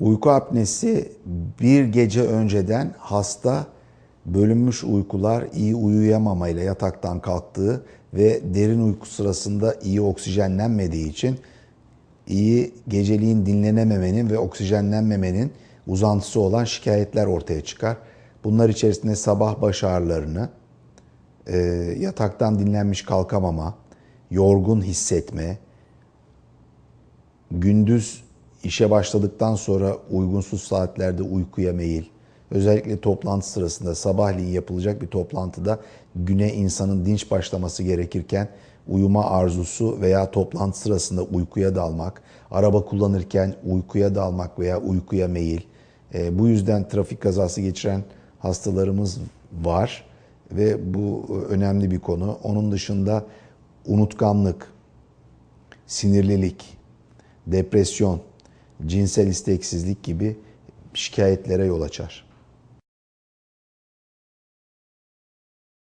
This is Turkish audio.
Uyku apnesi bir gece önceden hasta bölünmüş uykular, iyi uyuyamamayla yataktan kalktığı ve derin uyku sırasında iyi oksijenlenmediği için iyi geceliğin dinlenememenin ve oksijenlenmemenin uzantısı olan şikayetler ortaya çıkar. Bunlar içerisinde sabah baş ağrılarını, e, yataktan dinlenmiş kalkamama, yorgun hissetme, gündüz işe başladıktan sonra uygunsuz saatlerde uykuya meyil, özellikle toplantı sırasında sabahleyin yapılacak bir toplantıda güne insanın dinç başlaması gerekirken uyuma arzusu veya toplantı sırasında uykuya dalmak, araba kullanırken uykuya dalmak veya uykuya meyil. E, bu yüzden trafik kazası geçiren hastalarımız var ve bu önemli bir konu. Onun dışında unutkanlık, sinirlilik, depresyon, cinsel isteksizlik gibi şikayetlere yol açar.